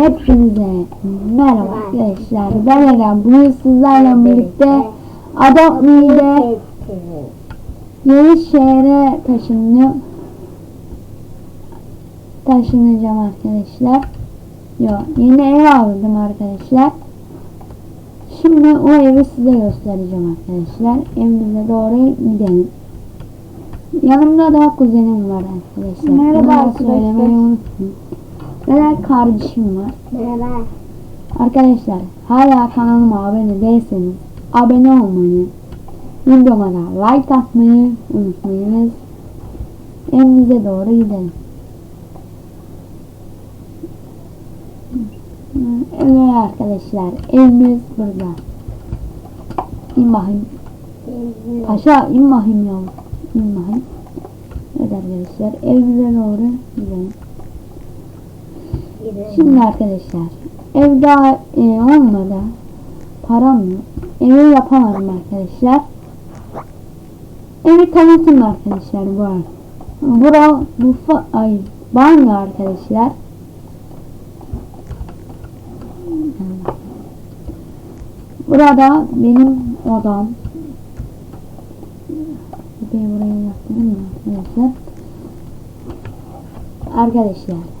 Hepinize merhaba arkadaşlar. Ben Eren. Bugün sizlerle birlikte Adam yeni şehre taşındım. Taşınacağım arkadaşlar. Yok yeni ev aldım arkadaşlar. Şimdi o evi size göstereceğim arkadaşlar. Evimize doğru gidelim. Yanımda da kuzenim var arkadaşlar. Merhaba da arkadaşlar. Söylemeyi unutmayın. Ve de kardeşim var. Merhaba. Arkadaşlar hala kanalıma abone değilseniz abone olmayı, videoma da like atmayı unutmayınız. Evimize doğru gidelim. Evet arkadaşlar evimiz burada. İn bakayım. Paşa in bakayım ya. İn bakayım. Evet arkadaşlar evimize doğru gidelim. Şimdi arkadaşlar ev daha e, olmadı. Param yok. Evi yapamadım arkadaşlar. Evi tanıtım arkadaşlar bu arada. Bura mutfa ay banyo arkadaşlar. Burada benim odam. Bir buraya yaptım mı arkadaşlar?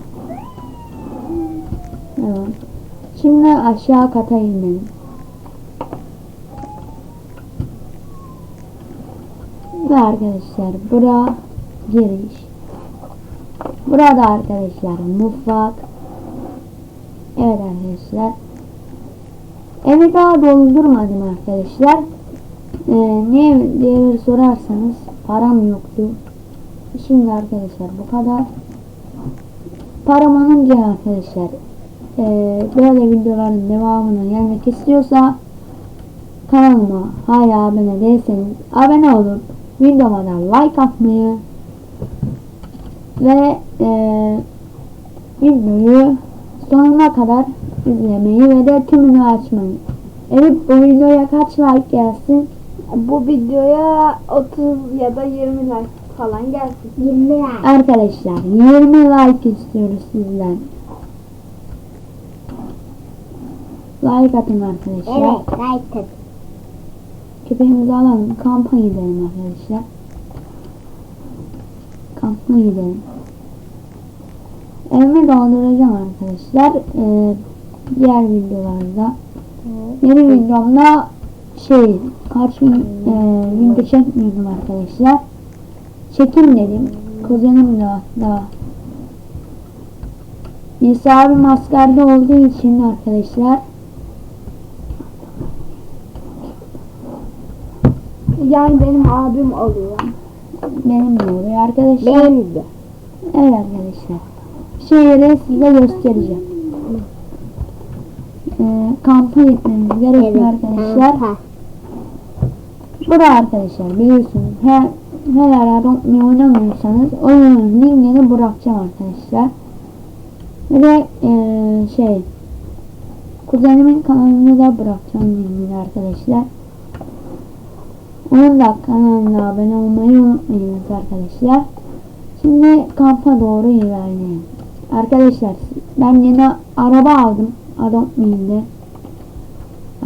Arkadaşlar Evet. Şimdi aşağı kata inelim. Ve arkadaşlar bura giriş. Burada arkadaşlar mutfak. Evet arkadaşlar. Evi daha doldurmadım arkadaşlar. Ee, niye diye sorarsanız param yoktu. Şimdi arkadaşlar bu kadar. Param olunca arkadaşlar ee, böyle videoların devamını gelmek istiyorsa kanalıma hala abone değilseniz abone olup videoma da like atmayı ve e, videoyu sonuna kadar izlemeyi ve de tümünü açmayı. Evet bu videoya kaç like gelsin? Bu videoya 30 ya da 20 like falan gelsin. 20 like. Arkadaşlar 20 like istiyoruz sizden. Like atın arkadaşlar. Evet, like at. Köpeğimizi alalım. Kampa gidelim arkadaşlar. Kampa gidelim. Evimi dolduracağım arkadaşlar. Ee, diğer videolarda. Yeni videomda şey kaç gün e, video çekmiyordum arkadaşlar. Çekim dedim. Kuzenim de hatta İsa abim askerde olduğu için arkadaşlar Yani benim abim oluyor. benim de oluyor arkadaşlar. Benim de. Evet arkadaşlar. Şehri size göstereceğim. Ee, kampa gitmemiz gerekiyor arkadaşlar. Ha. Burada arkadaşlar biliyorsunuz her her ara Rockme oynamıyorsanız oyunun linkini bırakacağım arkadaşlar. Ve eee, şey kuzenimin kanalını da bırakacağım linkini arkadaşlar. Onun da kanalına abone olmayı unutmayınız arkadaşlar. Şimdi kampa doğru ilerleyelim. Arkadaşlar ben yeni araba aldım. Adopt.me'de.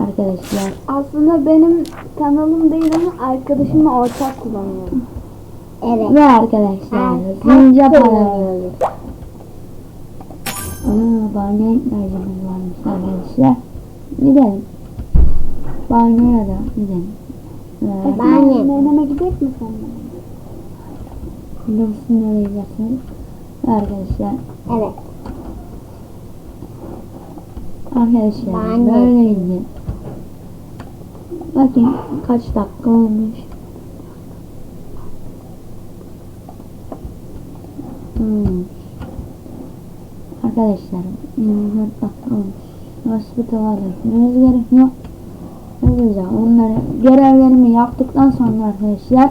Arkadaşlar. Aslında benim kanalım değil ama arkadaşımla ortak kullanıyorum. Evet. Ve arkadaşlar sincap alalım. Aa, banyoya ihtiyacımız varmış arkadaşlar. Gidelim. Banyoya da gidelim. Ve Ben Neneme gidecek mi sen? Dursun nereye gidersin? Arkadaşlar. Evet. Arkadaşlar Banyo. böyleydi. Bakın kaç dakika olmuş. Hmm. Arkadaşlar 24 dakika olmuş. Hospital'a dönmemiz gerekiyor. Hızlıca onları görevlerimi yaptıktan sonra arkadaşlar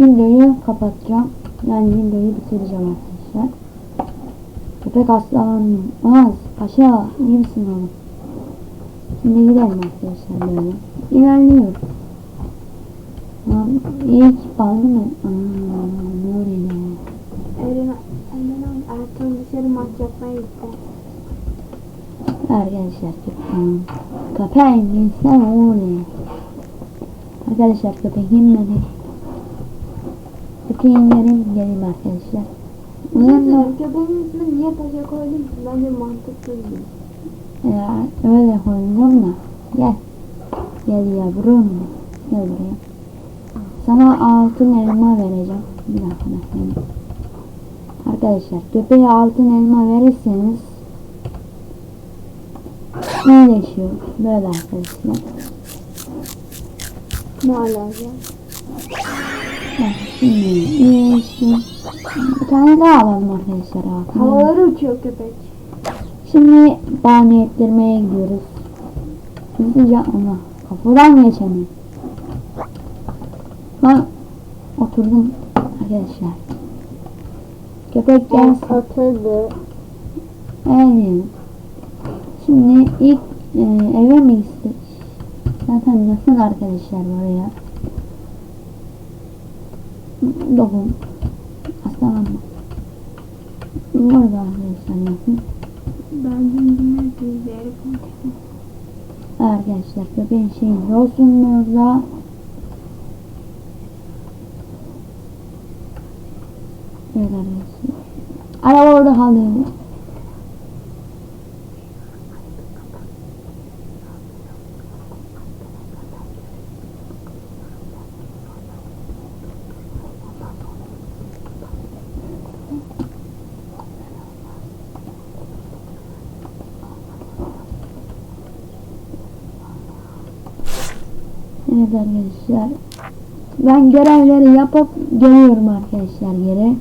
videoyu kapatacağım. Yani videoyu bitireceğim arkadaşlar. Köpek hastalandı. Az paşa iyi misin oğlum? Şimdi gidelim arkadaşlar böyle. İlerliyoruz. Lan ilk bağlı mı? Aaa ne oluyor ya? Eren, Ertan dışarı maç yapmaya gitti. Arkadaşlar köpeğim. Köpeğim sen oğlum. Arkadaşlar köpeğim dedi. Köpeğin yerim geleyim arkadaşlar. Uyanma. Köpeğin ismini niye paşa koydun ki? Bence mantıksız değil. Ya, öyle koydum da. Gel. Gel yavrum. Gel buraya. Sana altın elma vereceğim. Bir dakika bekleyin. Arkadaşlar köpeğe altın elma verirseniz iyileşiyor. Böyle arkadaşlar. Ne alaka? Bak şimdi iyileşti. Bir tane daha alalım arkadaşlar. Havalara uçuyor köpek. Şimdi bahane ettirmeye gidiyoruz. Hızlıca ama kapıdan geçemiyorum. Ben oturdum arkadaşlar. Köpek gelsin. Satıldı. Yani şimdi ilk e, eve mi gittik? Zaten nasıl arkadaşlar buraya? Dokun. Aslanım. Burada arkadaşlar nasıl? Ben zincirine dizleri Arkadaşlar köpeğin şeyinde olsun burada. Evet arkadaşlar. Araba orada kaldı. Evet arkadaşlar. Ben görevleri yapıp geliyorum arkadaşlar geri.